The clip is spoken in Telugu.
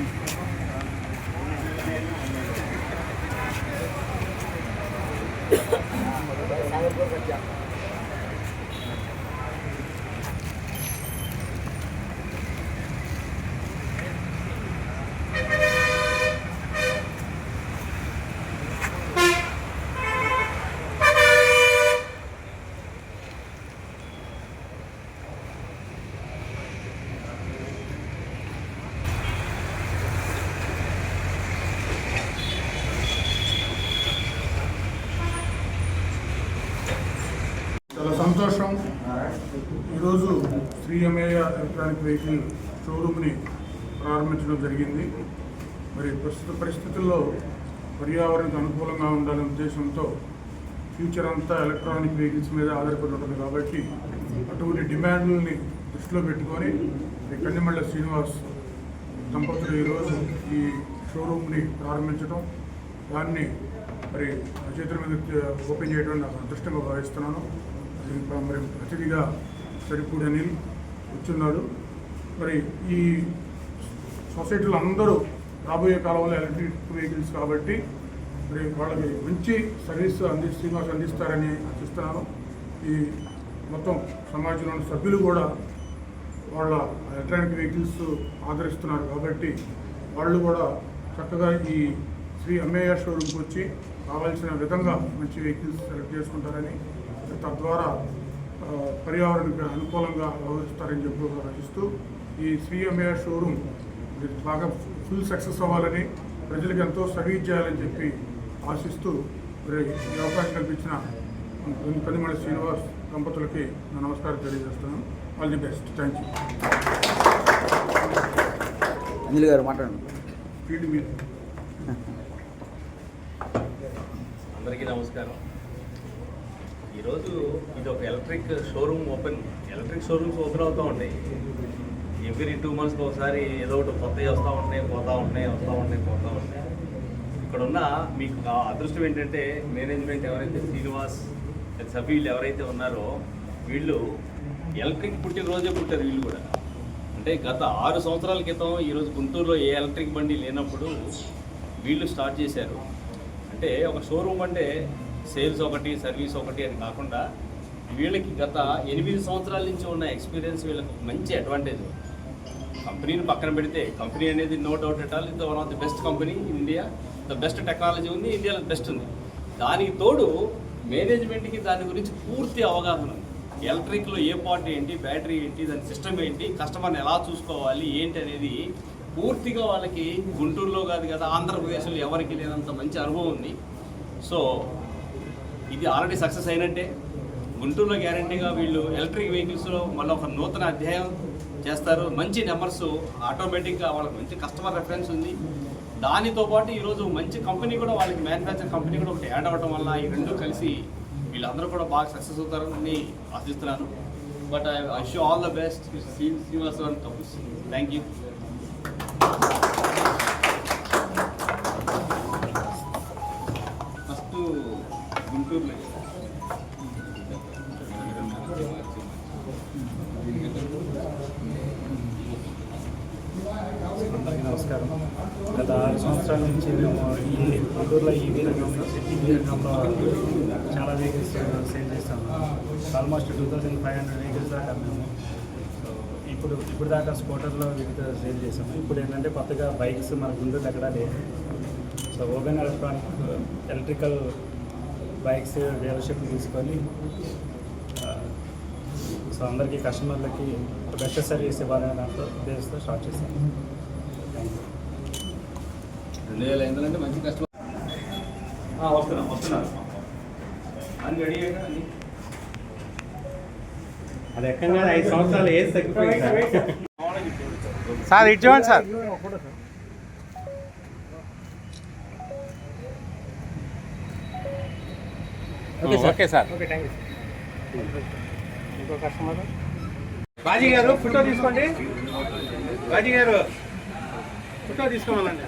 Thank you. చాలా సంతోషం. ఈరోజు శ్రీ ఎంఏ ఎలక్ట్రానిక్ వెహికల్ షోరూమ్ని ప్రారంభించడం జరిగింది. మరి ప్రస్తుత పరిస్థితుల్లో పర్యావరణకు అనుకూలంగా ఉండాలనే ఉద్దేశంతో ఫ్యూచర్ అంతా ఎలక్ట్రానిక్ వెహికల్స్ మీద ఆధారపడి ఉంటుంది కాబట్టి అటువంటి డిమాండ్లని దృష్టిలో పెట్టుకొని ఈ శ్రీనివాస్ దంపతులు ఈరోజు ఈ షోరూమ్ని ప్రారంభించడం దాన్ని మరి చేతుల మీద ఓపెన్ చేయడం నాకు అదృష్టంగా భావిస్తున్నాను. మరి అతిథిగా సరిపూడి అనిల్ వచ్చున్నాడు మరి ఈ సొసైటీలో అందరూ రాబోయే కాలంలో ఎలక్ట్రిక్ వెహికల్స్ కాబట్టి మరి వాళ్ళకి మంచి సర్వీస్ అంది శ్రీనివాస్ అందిస్తారని ఆశిస్తున్నాను. ఈ మొత్తం సమాజంలోని సభ్యులు కూడా వాళ్ళ ఎలక్ట్రానిక్ వెహికల్స్ ఆదరిస్తున్నారు కాబట్టి వాళ్ళు కూడా చక్కగా ఈ శ్రీ అమ్మయ్య షోరూమ్కి వచ్చి కావాల్సిన విధంగా మంచి వెహికల్స్ సెలెక్ట్ చేసుకుంటారని తద్వారా ఆ, పర్యావరణానికి అనుకూలంగా వ్యవహరిస్తారని చెప్పి ఆశిస్తూ ఈ అమ్మయ్య షోరూమ్ బాగా ఫుల్ సక్సెస్ అవ్వాలని ప్రజలకు ఎంతో సర్వీస్ చేయాలని చెప్పి ఆశిస్తూ మరి ఈ అవకాశం కల్పించిన కనిమల శ్రీనివాస్ దంపతులకి నా నమస్కారం తెలియజేస్తున్నాను all the best. Thank you. Anil గారు మాట్లాడండి. ఫీల్డ్ మీద. అందరికీ నమస్కారం. ఈరోజు ఇది ఒక electric showroom open electric showrooms open అవుతూ ఉంటాయి ఎవ్రీ టూ మంత్స్కి ఒకసారి ఏదో ఒకటి కొత్తవి వస్తూ ఉంటాయి పోతూ ఉంటాయి వస్తూ ఉంటాయి పోతూ ఉంటాయి ఇక్కడ ఉన్న మీకు ఆ అదృష్టం ఏంటంటే మేనేజ్మెంట్ ఎవరైతే శ్రీనివాస్ సభ్యులు ఎవరైతే ఉన్నారో వీళ్ళు ఎలక్ట్రిక్ పుట్టిన రోజే పుట్టారు వీళ్ళు కూడా. అంటే గత ఆరు సంవత్సరాల క్రితం ఈరోజు గుంటూరులో ఏ ఎలక్ట్రిక్ బండి లేనప్పుడు వీళ్ళు స్టార్ట్ చేశారు. అంటే ఒక షోరూమ్ అంటే సేల్స్ ఒకటి సర్వీస్ ఒకటి అని కాకుండా వీళ్ళకి గత ఎనిమిది సంవత్సరాల నుంచి ఉన్న ఎక్స్పీరియన్స్ వీళ్ళకి మంచి అడ్వాంటేజ్. కంపెనీని పక్కన పెడితే కంపెనీ అనేది నో డౌట్ ఎట్ ఆల్ ఇది one of the best company in India the best technology ఉంది ఇండియాలో బెస్ట్ ఉంది. దానికి తోడు మేనేజ్మెంట్కి దాని గురించి పూర్తి అవగాహన ఉంది. ఎలక్ట్రిక్లో ఏ పార్ట్ ఏంటి బ్యాటరీ ఏంటి దాని సిస్టమ్ ఏంటి కస్టమర్ని ఎలా చూసుకోవాలి ఏంటి అనేది పూర్తిగా వాళ్ళకి గుంటూరులో కాదు కదా ఆంధ్రప్రదేశ్లో ఎవరికి లేనంత మంచి అనుభవం ఉంది. సో ఇది ఆల్రెడీ సక్సెస్ అయినట్టే. గుంటూరులో గ్యారంటీగా వీళ్ళు ఎలక్ట్రిక్ వెహికల్స్లో మళ్ళీ ఒక నూతన అధ్యాయం చేస్తారు. మంచి నెంబర్స్ ఆటోమేటిక్గా వాళ్ళకి మంచి కస్టమర్ రెఫరెన్స్ ఉంది. దానితో పాటు ఈరోజు మంచి కంపెనీ కూడా వాళ్ళకి మ్యానుఫ్యాక్చర్ కంపెనీ కూడా ఒకటి యాడ్ అవ్వడం వల్ల ఈ రెండు కలిసి వీళ్ళందరూ కూడా బాగా సక్సెస్ అవుతారని ఆశిస్తున్నాను. But I I show all the best Srinivasa Rao అని థ్యాంక్ యూ అందరికీ నమస్కారం. గత ఆరు సంవత్సరాల నుంచి మేము ఈ గుంటూరులో ఈ రంగంలో ఈ రంగంలో చాలా వెహికల్స్ సేల్ చేస్తాము. Almost two thousand five hundred vehicles దాకా మేము ఇప్పుడు ఇప్పుడు దాకా స్కూటర్లో వివిధ సేల్ చేసాము. ఇప్పుడు ఏంటంటే కొత్తగా బైక్స్ మన గుంటూరు ఎక్కడా లేదు so open electronic electrical bikes dealership తీసుకొని సో అందరికీ కస్టమర్లకి బెస్ట్ సర్వీస్ ఇవ్వాలనే దాంట్లో ఉద్దేశంతో స్టార్ట్ చేశాను. థ్యాంక్ యూ రెండు వేల ఐదు అంటే మంచి కష్టం వస్తున్నాం వస్తున్నారు అన్ని రెడీ అన్ని. అది ఎక్కగా ఐదు సంవత్సరాలు ఏది తగ్గిపోయింది సార్. సార్ ఇటు చూడండి sir. Okay sir. Okay thank you ఇంకో కస్టమర్ బాజీ గారు ఫోటో తీసుకోండి. బాజీ గారు ఫోటో తీసుకోవాలండి